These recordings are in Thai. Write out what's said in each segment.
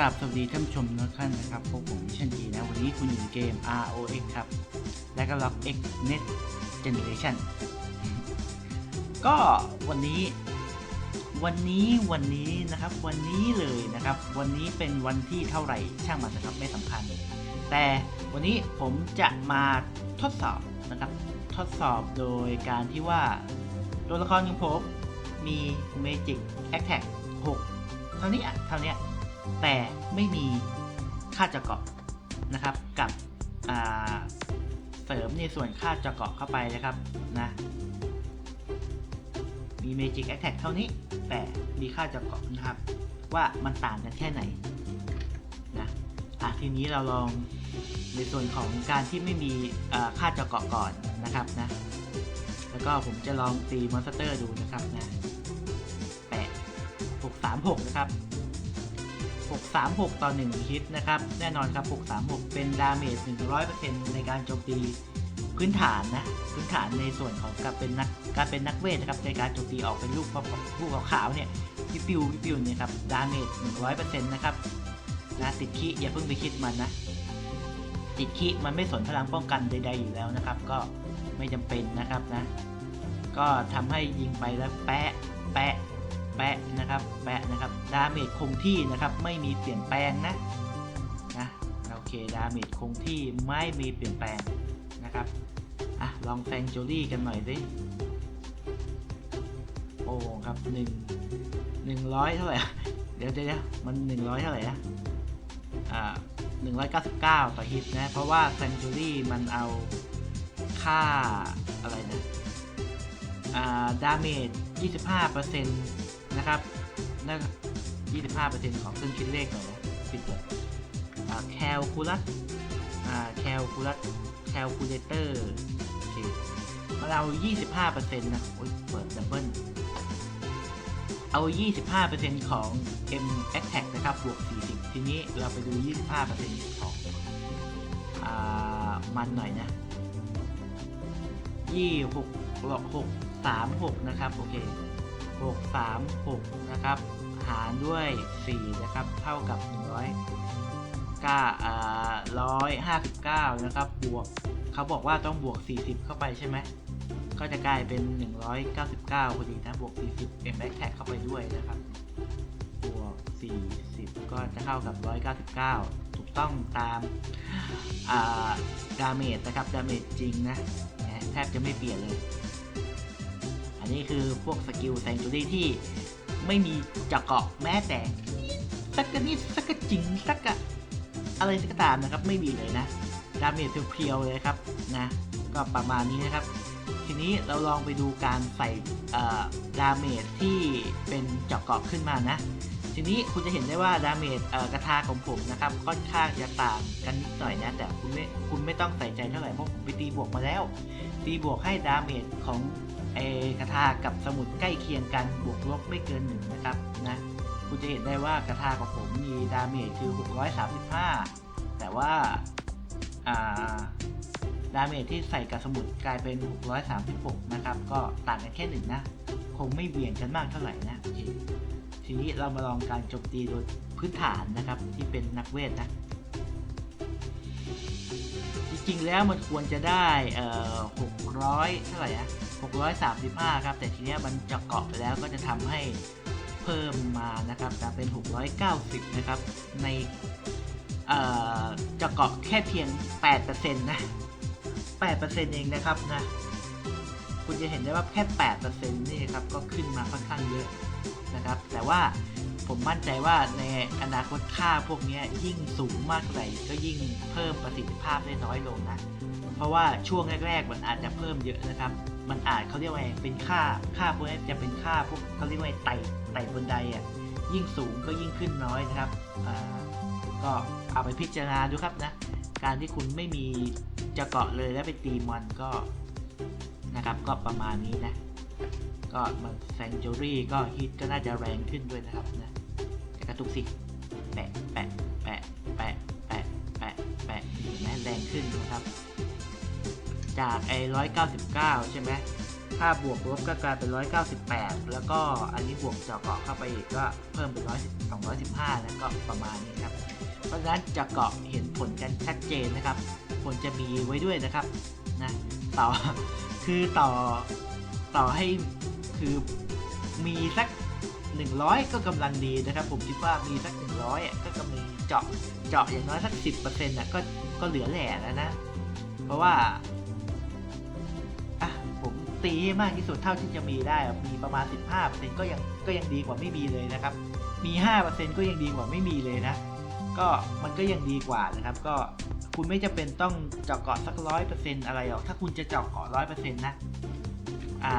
ราบสวัสดีท่านผู้ชมทุกท่านนะครับพวกผมมิชันทีนะ วันนี้คุณอยู่ในเกม ROX ครับ และก็ล็อก X Net Generation ก็วันนี้ วันนี้วันนี้นะครับ วันนี้เลยนะครับ วันนี้เป็นวันที่เท่าไหร่ช่างมันนะครับไม่สำคัญ แต่วันนี้ผมจะมาทดสอบนะครับ ทดสอบโดยการที่ว่าตัวละครของผมมี Magic Attack 6 เท่านี้อะเท่านี้ แต่ไม่มีค่าจะเกาะนะครับ กับเสริมในส่วนค่าจะเกาะเข้าไปนะครับนะมี Magic Attack เท่านี้ แต่มีค่าจะเกาะนะครับ ว่ามันต่างกันแค่ไหนนะอะทีนี้เราลองในส่วนของการที่ไม่มีค่าจะเกาะก่อนนะครับนะแล้วก็ผมจะลองตีมอนสเตอร์ดูนะครับนะแปะ636 นะครับ 636 ต่อ 1 ฮิตนะครับ แน่นอนครับ 636 เป็นดาเมจ 100%ในการโจมตีพื้นฐานนะ พื้นฐานในส่วนของการเป็นนักการเป็นนักเวทนะครับในการโจมตีออกเป็นลูกลูกขาวๆเนี่ยพี่ปิวพี่ปิวเนี่ยครับดาเมจ 100%นะครับนะติดคีอย่าเพิ่งไปคิดมันนะ ติดคีมันไม่สนพลังป้องกันใด ๆ อยู่แล้วนะครับ ก็ไม่จำเป็นนะครับนะ ก็ทำให้ยิงไปแล้วแปะแปะ แปะนะครับ แปะนะครับ ดาเมจคงที่นะครับ ไม่มีเปลี่ยนแปลงนะ นะโอเค ดาเมจคงที่ไม่มีเปลี่ยนแปลงนะครับ อะ ลองแซงจูรี่กันหน่อยสิโอ้ครับหนึ่งหนึ่งร้อยเท่าไหร่อะเดี๋ยวเดี๋ยวเดี๋ยมันหนึ่งร้อยเท่าไหร่นะอ่าหนึ่งร้อยเก้าสิบเก้าต่อฮิตนะ เพราะว่าแซงจูรี่มันเอาค่าอะไรนะ อ่า ดาเมจ25%น นะครับนั่น25%ของเครื่องคิดเลขหน่อยนะปิดเลยอ่าแคลคูลัสอ่าแคลคูลัสแคลคูลเลเตอร์โอเคมันเอา 25%นะโอ้ยเปิดดับเบิลเอา 25%ของ M Attack นะครับ บวก 40 ทีนี้เราไปดู 25%ของอ่ามันหน่อยนะยี่หกหกสามหกนะครับ โอเค หกสามหกนะครับ หารด้วยสี่นะครับ เท่ากับหนึ่งร้อยเก้าอ่าร้อยห้าสิบเก้านะครับ บวกเขาบอกว่าต้องบวกสี่สิบเข้าไปใช่ไหม ก็จะกลายเป็นหนึ่งร้อยเก้าสิบเก้าพอดีนะ บวกสี่สิบเอ็มแบ็กแท็กเข้าไปด้วยนะครับ บวกสี่สิบก็จะเท่ากับร้อยเก้าสิบเก้าถูกต้องตามอ่าดาเมจนะครับ ดาเมจจริงนะ แทบจะไม่เปลี่ยนเลย อันนี้คือพวกสกิลแซงจูรี่ที่ไม่มีจะเกาะแม้แต่ สักกนิดสักกะจริงสักกะอะไรสักตามนะครับไม่มีเลยนะดาเมจเพียวๆเลยครับนะก็ประมาณนี้นะครับ ทีนี้เราลองไปดูการใส่ดาเมจที่เป็นเจาะเกาะขึ้นมานะทีนี้คุณจะเห็นได้ว่าดาเมจกระทาของผมนะครับค่อนข้างจะต่างกันนิดหน่อยนะ แต่คุณไม่คุณไม่ต้องใส่ใจเท่าไหร่เพราะผมไปตีบวกมาแล้ว ตีบวกให้ดาเมจของ เอกระทากับสมุดใกล้เคียงกันบวกลบไม่เกินหนึ่งนะครับนะคุณจะเห็นได้ว่ากระทาของผมมีดาเมจคือ 635 แต่ว่าอ่าดาเมจที่ใส่กับสมุดกลายเป็น 636 นะครับ ก็ต่างกันแค่หนึ่งนะ คงไม่เบี่ยงกันมากเท่าไหร่นะโอเคทีนี้เรามาลองการโจมตีโดยพื้นฐานนะครับที่เป็นนักเวทนะ จริงๆแล้วมันควรจะได้เอ่อ600 เท่าไหร่อะ 635 ครับ แต่ทีเนี้ยมันจะเกาะไปแล้วก็จะทำให้เพิ่มมานะครับจะเป็น 690 นะครับ ในเอ่อจะเกาะแค่เพียง 8%นะ 8%เองนะครับนะ คุณจะเห็นได้ว่าแค่ 8%นี่ครับ ก็ขึ้นมาค่อนข้างเยอะนะครับ แต่ว่าผมมั่นใจว่าในอนาคตค่าพวกนี้ยิ่งสูงมากเท่าไหร่ก็ยิ่งเพิ่มประสิทธิภาพได้น้อยลงนะ เพราะว่าช่วงแรก ๆ มันอาจจะเพิ่มเยอะนะครับ มันอาจเขาเรียกว่าไงเป็นค่าค่าพวกนี้จะเป็นค่าพวกเขาเรียกว่าไต่ไต่บนไดอะยิ่งสูงก็ยิ่งขึ้นน้อยนะครับก็เอาไปพิจารณาดูครับนะ การที่คุณไม่มีจะเกาะเลยแล้วไปตีมันก็นะครับก็ประมาณนี้นะ ก็มันแซงจูรี่ก็ฮิตก็น่าจะแรงขึ้นด้วยนะครับนะแต่กระตุกสิแปะแปะแปะแปะแปะแปะแปะเห็นไหมแรงขึ้นนะครับ จากไอ้ร้อยเก้าสิบเก้าใช่ไหมถ้าบวกลบก็กลายเป็น198แล้วก็อันนี้บวกเจาะเกาะเข้าไปอีกก็เพิ่มเป็น100 215นะก็ประมาณนี้ครับ เพราะฉะนั้นเจาะเกาะเห็นผลกันชัดเจนนะครับผลจะมีไว้ด้วยนะครับนะต่อคือต่อต่อให้คือมีสัก 100 ก็กำลังดีนะครับ ผมคิดว่ามีสัก 100อะก็กำลังเจาะเจาะอย่างน้อยสัก 10%นะก็ก็เหลือแหล่แล้วนะ เพราะว่า ตีให้มากที่สุดเท่าที่จะมีได้อะมีประมาณ 15%ก็ยังก็ยังดีกว่าไม่มีเลยนะครับ มี 5%ก็ยังดีกว่าไม่มีเลยนะ ก็มันก็ยังดีกว่านะครับ ก็คุณไม่จะเป็นต้องเจาะเกาะสักร้อยเปอร์เซ็นต์อะไรหรอก ถ้าคุณจะเจาะเกาะร้อยเปอร์เซ็นต์นะ อ่า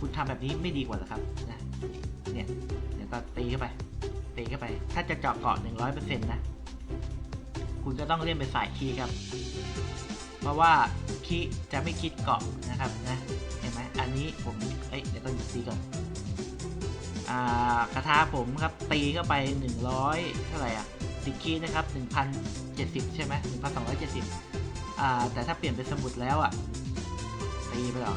คุณทำแบบนี้ไม่ดีกว่าหรอครับนะ เนี่ย เดี๋ยวก็ตีเข้าไป ตีเข้าไป ถ้าจะเจาะเกาะหนึ่งร้อยเปอร์เซ็นต์นะ คุณก็ต้องเล่นเป็นสายคีครับ เพราะว่าคีจะไม่คิดเกาะนะครับนะ เห็นไหมอันนี้ผมเอ้ยเดี๋ยวก็หยุดตีก่อนอ่ากระทาผมครับตีเข้าไป 100 เท่าไหร่อะติดคีย์นะครับ 1,070 ใช่ไหม1,270อ่าแต่ถ้าเปลี่ยนเป็นสมุดแล้วอะตีไปหรอ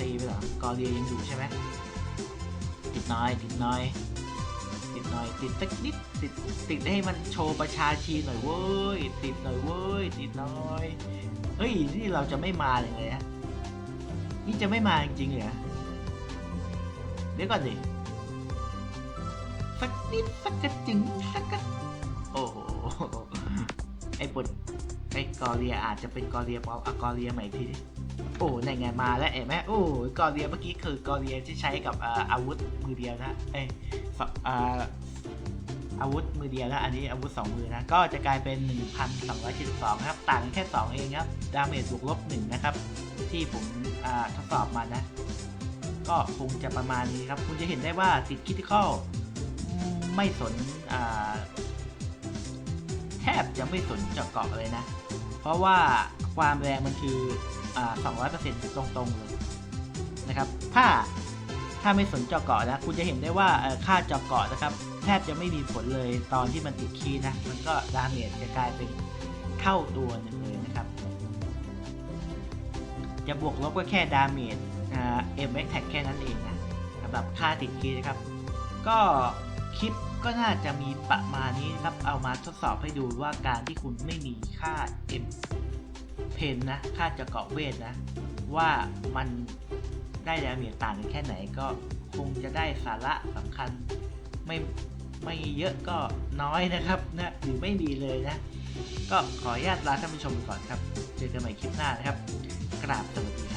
ตีไปเหรอกอเรียยังอยู่ใช่ไหมติดน้อยติดน้อยติดหน่อยติดสักนิดติดติดให้มันโชว์ประชาชีหน่อยเว้ยติดหน่อยเว้ยติดหน่อยเฮ้ยนี่เราจะไม่มาเลยเลยฮะ นี่จะไม่มาจริงๆเหรอเดี๋ยวก่อนดิสักนิดสักกระจึงสักกระโอ้โหไอ้บทไอ้กอเรียอาจจะเป็นกอเรียปลอมอะกอเรียใหม่ทีโอ้ในไงมาแล้วเอ๋แม่โอ้กอเรียเมื่อกี้คือกอเรียที่ใช้กับอาวุธมือเดียวนะเอ้ยส อาวุธมือเดียวนะอันนี้อาวุธสองมือนะ ก็จะกลายเป็น 1,272ครับ ต่างแค่ 2 เองครับ ดาเมจบวกลบ1นะครับ ที่ผมทดสอบมานะ ก็คงจะประมาณนี้ครับ คุณจะเห็นได้ว่าติดคิ t ิคอลไม่สนแทบจะไม่สนเจาะเกาะเลยนะ เพราะว่าความแรงมันคืออ200%ตรงๆเลยนะครับ ถ้า ถ้าไม่สนจาะเกาะนะคุณจะเห็นได้ว่าค่าจาะเกาะนะครับ แทบจะไม่มีผลเลยตอนที่มันติดคีย์นะ มันก็ดาเมจจะกลายเป็นเท่าตัวหนึ่งเลยนะครับ จะบวกลบก็แค่ดาเมจอ่าเอ็มแท็กแค่นั้นเองนะสำหรับค่าติดคีย์นะครับ ก็คลิปก็น่าจะมีประมาณนี้นะครับ เอามาทดสอบให้ดูว่าการที่คุณไม่มีค่า M เพนนะ ค่าจะเกาะเวทนะ ว่ามัน ได้ดาเมจต่างกันแค่ไหนก็คงจะได้สาระสำคัญไม่ไม่เยอะก็น้อยนะครับนะหรือไม่มีเลยนะ ก็ขออนุญาตลาท่านผู้ชมไปก่อนครับ เจอกันใหม่คลิปหน้านะครับ กราบสวัสดี